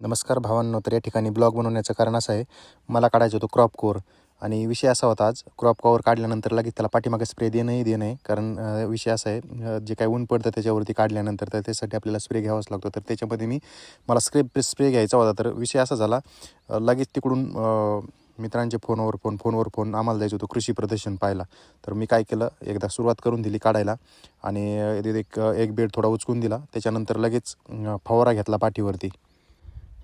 नमस्कार भावांनो तर या ठिकाणी ब्लॉग बनवण्याचं कारण असं आहे मला काढायचं होतं क्रॉप कोअर. आणि विषय असा होता आज क्रॉप कवर काढल्यानंतर लगेच त्याला पाठीमागे स्प्रे देणंही देणं आहे कारण विषय असा आहे जे काही ऊन पडतं त्याच्यावरती काढल्यानंतर तर त्यासाठी आपल्याला स्प्रे घ्यावाच लागतो. तर त्याच्यामध्ये मी मला स्क्रे स्प्रे घ्यायचा होता तर विषय असा झाला लगेच तिकडून मित्रांचे फोनवर फोन फोनवर फोन आम्हाला जायचं होतं कृषी प्रदर्शन पाहायला. तर मी काय केलं एकदा सुरुवात करून दिली काढायला आणि एक एक बेड थोडा उचकून दिला त्याच्यानंतर लगेच फवारा घेतला पाठीवरती.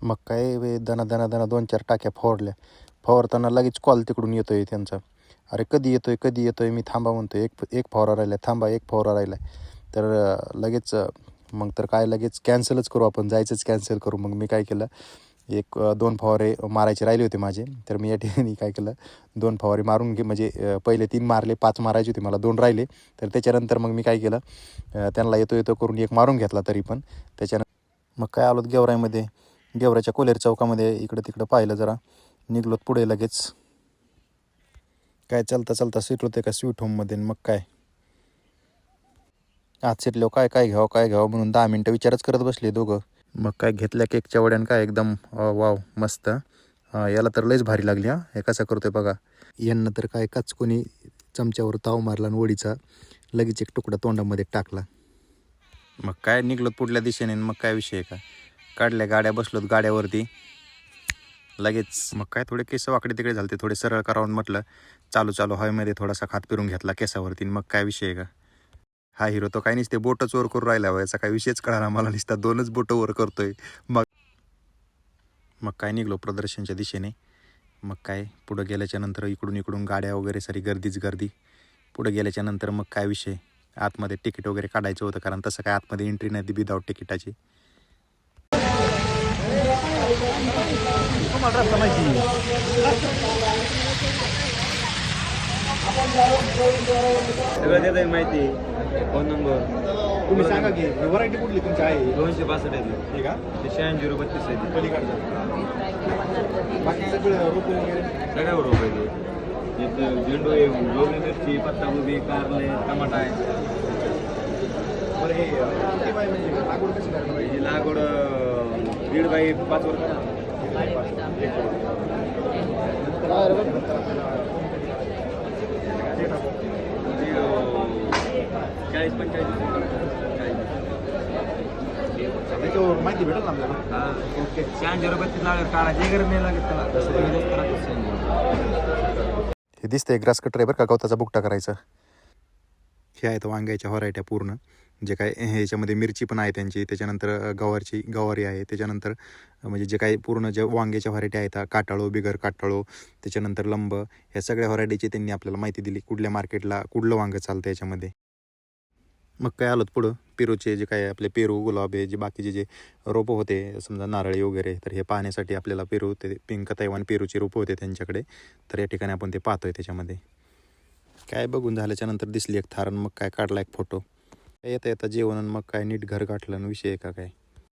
मग काय वे दना दना दना दोन चार टाक्या फवारल्या फवारताना लगेच कॉल तिकडून येतो आहे त्यांचा. अरे कधी येतो आहे कधी येतो आहे मी थांबा म्हणतो एक एक फवारा राहिला थांबा एक फवारा राहिला. तर लगेच मग तर काय लगेच कॅन्सलच करू आपण. जायचंच कॅन्सल करू. मग मी काय केलं एक दोन फवारे मारायचे राहिले होते माझे. तर मी या ठिकाणी काय केलं दोन फवारे मारून घे म्हणजे पहिले तीन मारले पाच मारायचे होते मला दोन राहिले. तर त्याच्यानंतर मग मी काय केलं त्यांना येतो येतो करून एक मारून घेतला तरी पण. त्याच्यानंतर मग काय आलोत गेवराईमध्ये? गेवराच्या कोलेर चौकामध्ये इकडं तिकडं पाहिलं जरा. निघलोत पुढे लगेच. काय चालता चालता सुटलो ते का स्वीट होममध्ये मग काय? आज सिटलो काय काय घ्यावं काय घ्यावं म्हणून दहा मिनटं विचारच करत बसले दोघं. मग काय घेतल्या केकच्या वड्यानं काय एकदम वाव मस्त. याला तर लयच भारी लागली हां. हे कसं करतोय बघा. यांना तर काय काच कोणी चमच्यावर ताव मारला आणि वडीचा. लगेच एक तुकडा तोंडामध्ये टाकला. मग काय निघलो पुढल्या दिशेने मग काय विषय आहे का? काढल्या गाड्या बसलोत गाड्यावरती. लगेच मग काय थोडे केस वाकडे तिकडे झालते थोडे सरळ करावून म्हटलं चालू चालू हवेमध्ये थोडासा खात फिरून घेतला केसावरती. आणि मग काय विषय आहे का? हा हिरो तो काय नसते बोटच वर करून राहिला हो, याचा काय विषयच कळाला मला निसता दोनच बोटं वर करतोय. मग मग काय निघलो प्रदर्शनच्या दिशेने. मग काय पुढं गेल्याच्यानंतर इकडून इकडून गाड्या वगैरे सारी गर्दीच गर्दी. पुढं गेल्याच्यानंतर मग काय विषय? आतमध्ये तिकीट वगैरे काढायचं होतं कारण तसं काय आतमध्ये एंट्री नाही विदाऊट तिकिटाची सगळं देत आहे. माहिती फोन नंबर. तुम्ही सांगा की व्हरायटी कुठली तुमची आहे? दोनशे पासष्ट आहे हे का ते शहाऐंशी रुपये आहे पलीकडचं. बाकी सगळं रोप वगैरे? रुपये ते. झेंडू आहे डोबळी मिरची पत्ताकोबी कारले टमाटा आहे. बरं हे म्हणजे लागवड कशी दीड बाई पाच चाळीस त्याच्यावर माहिती भेटेल ना आपल्याला? हा. ओके शहाऐंशी रुपये ती लागत काढायची. गरज नाही लागत त्याला. तसं तुम्ही just करा तसं. हे दिसतंय ग्रास कटर आहे बरं का गवताचा बुकटा करायचा? हे आहेत वांग्याच्या व्हरायट्या पूर्ण. जे काय ह्याच्यामध्ये मिरची पण आहे त्यांची त्याच्यानंतर गवारची गवारी आहे. त्याच्यानंतर म्हणजे जे काही पूर्ण जे वांग्याच्या व्हरायटी आहेत काटाळो बिगर काटाळो त्याच्यानंतर लंब ह्या सगळ्या व्हरायटीची त्यांनी आपल्याला माहिती दिली कुठल्या मार्केटला कुठलं वांगं चालतं याच्यामध्ये. मग काय आलं पुढं? पेरूचे जे काय आपले पेरू गुलाब हे जे बाकीचे जे रोपं होते समजा नारळी वगैरे तर हे पाहण्यासाठी आपल्याला पेरू ते पिंक तैवान पेरूचे रोपं होते त्यांच्याकडे. तर या ठिकाणी आपण ते पाहतोय त्याच्यामध्ये. काय बघून झाल्याच्यानंतर दिसली एक थारण मग काय काढला एक फोटो येता येता जेवण आणि मग काय नीट घर गाठलं आणि विषय आहे का काय?